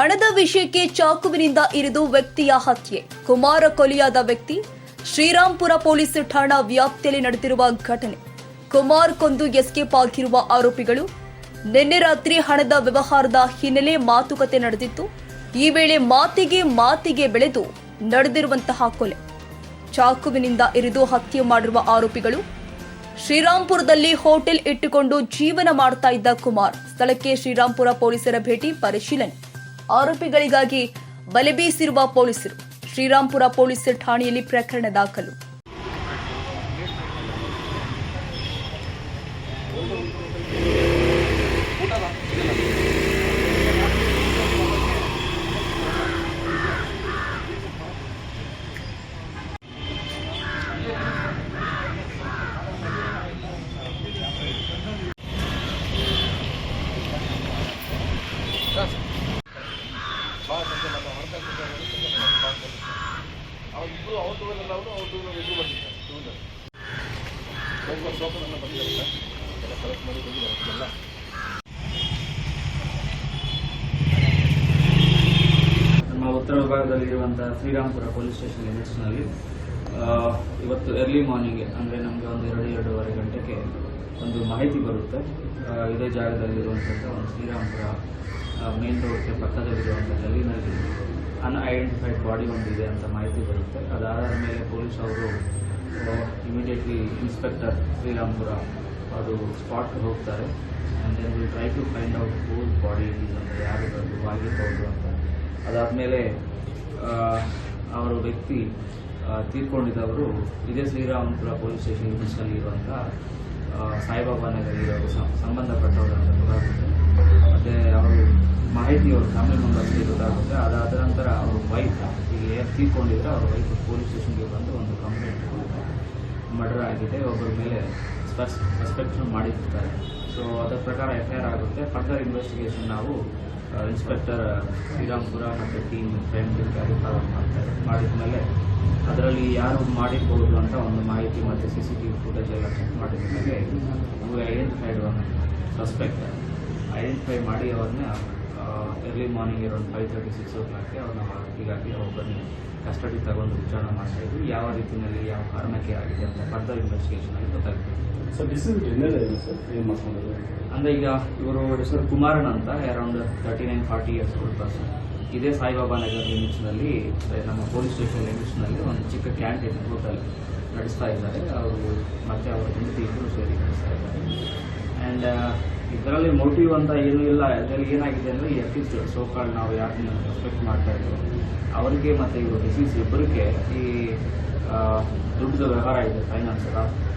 ಹಣದ ವಿಷಯಕ್ಕೆ ಚಾಕುವಿನಿಂದ ಇರಿದು ವ್ಯಕ್ತಿಯ ಹತ್ಯೆ. ಕುಮಾರ ಕೊಲೆಯಾದ ವ್ಯಕ್ತಿ ಶ್ರೀರಾಂಪುರ ಪೊಲೀಸ್ ಠಾಣಾ ವ್ಯಾಪ್ತಿಯಲ್ಲಿ ನಡೆದಿರುವ ಘಟನೆ. ಕುಮಾರ್ ಕೊಂದು ಎಸ್ಕೇಪ್ ಆಗಿರುವ ಆರೋಪಿಗಳು ನಿನ್ನೆ ರಾತ್ರಿ ಹಣದ ವ್ಯವಹಾರದ ಹಿನ್ನೆಲೆ ಮಾತುಕತೆ ನಡೆದಿತ್ತು. ಈ ವೇಳೆ ಮಾತಿಗೆ ಮಾತಿಗೆ ಬೆಳೆದು ನಡೆದಿರುವಂತಹ ಕೊಲೆ. ಚಾಕುವಿನಿಂದ ಇರಿದು ಹತ್ಯೆ ಮಾಡಿರುವ ಆರೋಪಿಗಳು ಶ್ರೀರಾಂಪುರದಲ್ಲಿ ಹೋಟೆಲ್ ಇಟ್ಟುಕೊಂಡು ಜೀವನ ಮಾಡ್ತಾ ಇದ್ದ ಕುಮಾರ್. ಸ್ಥಳಕ್ಕೆ ಶ್ರೀರಾಂಪುರ ಪೊಲೀಸರ ಭೇಟಿ, ಪರಿಶೀಲನೆ. ಆರೋಪಿಗಳಿಗಾಗಿ ಬಲೆ ಬೀಸಿರುವ ಪೊಲೀಸರು. ಶ್ರೀರಾಂಪುರ ಪೊಲೀಸ್ ಠಾಣೆಯಲ್ಲಿ ಪ್ರಕರಣ ದಾಖಲು. ನಮ್ಮ ಉತ್ತರ ವಿಭಾಗದಲ್ಲಿರುವಂತಹ ಶ್ರೀರಾಮ್ಪುರ ಪೊಲೀಸ್ ಸ್ಟೇಷನ್ ಲಿಮಿಟ್ಸ್ನಲ್ಲಿ ಇವತ್ತು ಎರ್ಲಿ ಮಾರ್ನಿಂಗ್ ಅಂದರೆ ನಮಗೆ ಒಂದು ಎರಡು, ಎರಡೂವರೆ ಗಂಟೆಗೆ ಒಂದು ಮಾಹಿತಿ ಬರುತ್ತೆ. ಇದೇ ಜಾಗದಲ್ಲಿರುವಂಥದ್ದು ಒಂದು ಶ್ರೀರಾಮ್ಪುರ ಮೇನ್ ರೋಡ್ಗೆ ಪಕ್ಕದಲ್ಲಿರುವಂಥ ಗಲ್ಲಿನಲ್ಲಿ ಅನ್ಐಡೆಂಟಿಫೈಡ್ ಬಾಡಿ ಒಂದಿದೆ ಅಂತ ಮಾಹಿತಿ ಬರುತ್ತೆ. ಅದಾದ ಮೇಲೆ ಪೊಲೀಸ್ ಅವರು ಇಮಿಡಿಯೇಟ್ಲಿ ಇನ್ಸ್ಪೆಕ್ಟರ್ ಶ್ರೀರಾಮ್ಪುರ ಅದು ಸ್ಪಾಟ್ಗೆ ಹೋಗ್ತಾರೆ. And then will try to find out whose body is ಅಂತ, ಯಾರು ಆಗಿರ್ಬೋದು ಅಂತ. ಅದಾದಮೇಲೆ ಅವರು ವ್ಯಕ್ತಿ ತೀರ್ಕೊಂಡಿದ್ದವರು ಇದೇ ಶ್ರೀರಾಮಪುರ ಪೊಲೀಸ್ ಸ್ಟೇಷನ್ ಲಿಮಿಟ್ಸ್ನಲ್ಲಿ ಇರುವಂಥ ಸಾಯಿಬಾಬಾ ನಗರಿರೋ ಸಂಬಂಧಪಟ್ಟವರು ಅಂತ ಗೊತ್ತಾಗುತ್ತೆ ಮತ್ತು ಅವರು ಮಾಹಿತಿ ಅವ್ರ ಫ್ಯಾಮಿಲಿ ಮೆಂಬರ್ಸ್ಗೆ ಗೊತ್ತಾಗುತ್ತೆ. ಅದಾದ ನಂತರ ಅವ್ರ ವೈಫ್ ಈಗ ಯಾರು ತೀರ್ಕೊಂಡಿದ್ರೆ ಅವ್ರ ವೈಫ್ ಪೊಲೀಸ್ ಸ್ಟೇಷನ್ಗೆ ಬಂದು ಒಂದು ಕಂಪ್ಲೇಂಟ್ ಮರ್ಡರ್ ಆಗಿದೆ. ಒಬ್ಬರ ಮೇಲೆ ಸ್ಪೆಸ್ ಸಸ್ಪೆಕ್ಷನ್ ಮಾಡಿರ್ತಾರೆ. ಸೊ ಅದರ ಪ್ರಕಾರ ಎಫ್ ಐ ಆರ್ ಆಗುತ್ತೆ ಫರ್ದರ್ ಇನ್ವೆಸ್ಟಿಗೇಷನ್ ನಾವು ಇನ್ಸ್ಪೆಕ್ಟರ್ ಶ್ರೀರಾಮ್ಪುರ ಮತ್ತು ಟೀಮ್ ಟೀಮ್ಗಾಗಿ ಫಾಲೋ ಮಾಡ್ತಾರೆ. ಮಾಡಿದ ಮೇಲೆ ಅದರಲ್ಲಿ ಯಾರು ಮಾಡಿರ್ಬೋದು ಅಂತ ಒಂದು ಮಾಹಿತಿ ಮತ್ತು C C T V footage ಎಲ್ಲ ಚೆಕ್ ಮಾಡಿದ ಮೇಲೆ ಐಡೆಂಟಿಫೈಡ್ ಸಸ್ಪೆಕ್ಟ್ ಐಡೆಂಟಿಫೈ ಮಾಡಿ ಅವ್ರನ್ನ early morning around five thirty six ಓ ಕ್ಲಾಕ್ಗೆ ಅವ್ರನ್ನ ಹೀಗಾಗಿ ಒಬ್ಬರನ್ನ ಕಸ್ಟಡಿ ತಗೊಂಡು ವಿಚಾರಣೆ ಮಾಡ್ತಾ ಇದ್ವಿ ಯಾವ ರೀತಿಯಲ್ಲಿ ಯಾವ ಕಾರಣಕ್ಕೆ ಆಗಿದೆ ಅಂತ ಫರ್ದರ್ ಇನ್ವೆಸ್ಟಿಗೇಷನ್ ಆಗಿ ಗೊತ್ತಾಗ್ತದೆ. ಅಂದರೆ ಈಗ ಇವರು ಹೆಸರು ಕುಮಾರನ್ ಅಂತ around thirty nine forty years old person ಇದೇ ಸಾಯಿಬಾಬಾ ನಗರ್ ಲಿಮಿಟ್ಸ್ನಲ್ಲಿ ನಮ್ಮ ಪೊಲೀಸ್ ಸ್ಟೇಷನ್ ಲಿಮಿಟ್ಸ್ನಲ್ಲಿ ಒಂದು ಚಿಕ್ಕ ಕ್ಯಾಂಟೀನ್ ಹೋಟೆಲ್ ನಡೆಸ್ತಾ ಇದ್ದಾರೆ. ಅವರು ಮತ್ತೆ ಅವರ ಹೆಂಡತಿ ಇಬ್ಬರು ಸೇರಿ ನಡೆಸ್ತಾ ಇದ್ದಾರೆ. ಆ್ಯಂಡ್ ಇದರಲ್ಲಿ ಮೋಟಿವ್ ಅಂತ ಏನೂ ಇಲ್ಲ. ಅದರಲ್ಲಿ ಏನಾಗಿದೆ ಅಂದರೆ ಈ ಸೋ ಸೋಕಾಲ್ ನಾವು ಯಾರನ್ನ ಸಸ್ಪೆಕ್ಟ್ ಮಾಡ್ತಾ ಇದ್ದೀವಿ ಅವರಿಗೆ ಮತ್ತು ಇವರು ಡಿಸೀಸ್ ಇಬ್ಬರಿಗೆ ಈ ದುಡ್ಡು ವ್ಯವಹಾರ ಇದೆ ಫೈನಾನ್ಸ್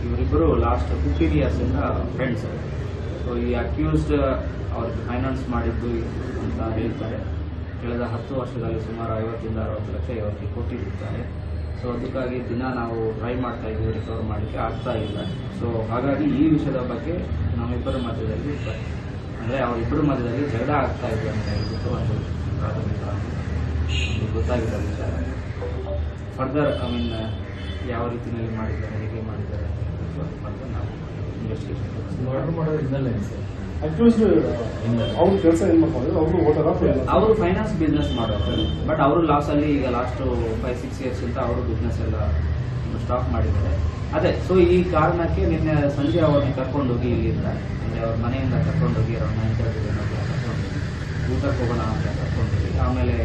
ಇವರಿಬ್ಬರು ಲಾಸ್ಟ್ ಫಿಫ್ಟೀನ್ ಇಯರ್ಸಿಂದ ಫ್ರೆಂಡ್ಸ್ ಸೊ ಈ ಅಕ್ಯೂಸ್ಡ್ ಅವ್ರಿಗೆ ಫೈನಾನ್ಸ್ ಮಾಡಿದ್ದು ಅಂತ ಹೇಳ್ತಾರೆ. ಕಳೆದ ಹತ್ತು ವರ್ಷದಲ್ಲಿ ಸುಮಾರು ಐವತ್ತಿಂದ ಅರವತ್ತು ಲಕ್ಷ ಇವರಿಗೆ ಕೊಟ್ಟಿರುತ್ತಾರೆ ಸೊ ಅದಕ್ಕಾಗಿ ದಿನ ನಾವು ಟ್ರೈ ಮಾಡ್ತಾ ಇದ್ದೀವಿ ರಿಕವರ್ ಮಾಡಲಿಕ್ಕೆ ಆಗ್ತಾ ಇಲ್ಲ. ಸೊ ಹಾಗಾಗಿ ಈ ವಿಷಯದ ಬಗ್ಗೆ ನಮ್ಮಿಬ್ಬರ ಮಧ್ಯದಲ್ಲಿ ಅಂದರೆ ಅವರಿಬ್ಬರ ಮಧ್ಯದಲ್ಲಿ ಜಗಳ ಆಗ್ತಾ ಇದೆ ಅಂತ ಹೇಳ್ಬಿಟ್ಟು ಒಂದು ಪ್ರಾಥಮಿಕವಾಗಿ ಗೊತ್ತಾಗಿದೆ ವಿಚಾರ ಫರ್ದರ್ ಐ ಮೀನ್ ಯಾವ ರೀತಿಯಲ್ಲಿ ಮಾಡಿದ್ದಾರೆ, ಹೇಗೆ ಮಾಡಿದ್ದಾರೆ ಅಂತ ನಾವು ಇನ್ವೆಸ್ಟಿಗೇಷನ್ ಏನು ಸರ್. ಅಕ್ಯೂಸ್ಡ್ ಅವ್ರ. ಕೆಲಸ ಏನು ಮಾಡ್ತಾರೆ ಅವರು ಅವರು ಫೈನಾನ್ಸ್ ಬಿಸ್ನೆಸ್ ಮಾಡೋರು. ಬಟ್ ಅವರು ಲಾಸ್ ಅಲ್ಲಿ ಈಗ ಲಾಸ್ಟ್ ಫೈವ್ ಸಿಕ್ಸ್ ಇಯರ್ಸ್ ಇಂದ ಅವರು ಬಿಸ್ನೆಸ್ ಎಲ್ಲ ಸ್ಟಾಪ್ ಮಾಡಿದ್ದಾರೆ. ಅದೇ ಸೊ ಈ ಕಾರಣಕ್ಕೆ ನಿನ್ನೆ ಸಂಜೆ ಅವ್ರನ್ನ ಕರ್ಕೊಂಡೋಗಿ ಇಲ್ಲಿಂದ ಅಂದರೆ ಅವ್ರ ಮನೆಯಿಂದ ಕರ್ಕೊಂಡೋಗಿ ಅವ್ರ ಮನೆ ಕರ್ಕೊಂಡು ಊಟಕ್ಕೆ ಹೋಗೋಣ ಅಂತ ಕರ್ಕೊಂಡೋಗಿ ಆಮೇಲೆ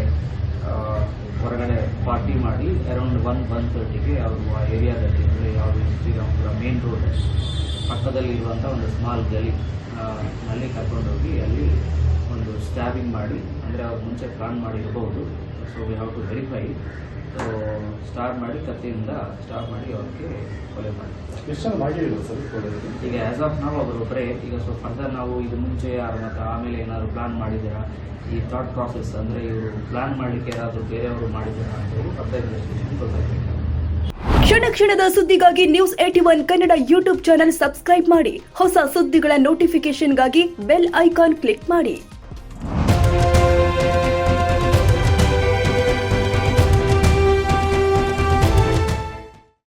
ಹೊರಗಡೆ ಪಾರ್ಟಿ ಮಾಡಿ ಅರೌಂಡ್ ಒನ್ ಒನ್ ತರ್ಟಿಗೆ ಅವರು ಆ ಏರಿಯಾದಲ್ಲಿ ಅಂದರೆ ಯಾವುದು ಶ್ರೀರಾಮಪುರ ಮೇನ್ ರೋಡ್ ಪಕ್ಕದಲ್ಲಿ ಇರುವಂಥ ಒಂದು ಸ್ಮಾಲ್ ಗಲಿ ಅಲ್ಲಿ ಕರ್ಕೊಂಡೋಗಿ ಅಲ್ಲಿ ಒಂದು ಸ್ಟ್ಯಾಬಿಂಗ್ ಮಾಡಿ ಅಂದರೆ ಅವ್ರು ಮುಂಚೆ ಪ್ಲಾನ್ ಮಾಡಿರಬಹುದು so we have to verify so start ಮಾಡಿ ಕತ್ತಿಯಿಂದ ಸ್ಟಾರ್ಟ್ ಮಾಡಿ ಅವ್ರಿಗೆ ಕೊಲೆ ಮಾಡಿ ಎಷ್ಟು ಸರ್ ಈಗ ಆ್ಯಸ್ ಆಫ್ ನಾವು ಒಬ್ಬರೊಬ್ಬರೇ ಈಗ ಸೊ ಫರ್ದರ್ ನಾವು ಇದು ಮುಂಚೆ ಯಾರು ಮತ್ತು ಆಮೇಲೆ ಏನಾದರೂ ಪ್ಲಾನ್ ಮಾಡಿದ್ದೀರಾ? ಈ ಥಾಟ್ ಪ್ರಾಸೆಸ್ ಅಂದರೆ ಇವರು ಪ್ಲಾನ್ ಮಾಡಲಿಕ್ಕೆ ಯಾರಾದರೂ ಬೇರೆಯವರು ಮಾಡಿದ್ದೀರಾ ಅಂತ ಹೇಳಿ ಫರ್ದರ್ ಇನ್ವೆಸ್ಟಿಗೇಷನ್ ಗೊತ್ತಾಗಬೇಕು ಕ್ಷಣ ಕ್ಷಣದ ಸುದ್ದಿಗಾಗಿ news eighty one Kannada YouTube channel subscribe ಮಾಡಿ. ಹೊಸ ಸುದ್ದಿಗಳ ನೋಟಿಫಿಕೇಶನ್ಗಾಗಿ ಬೆಲ್ ಐಕಾನ್ ಕ್ಲಿಕ್ ಮಾಡಿ.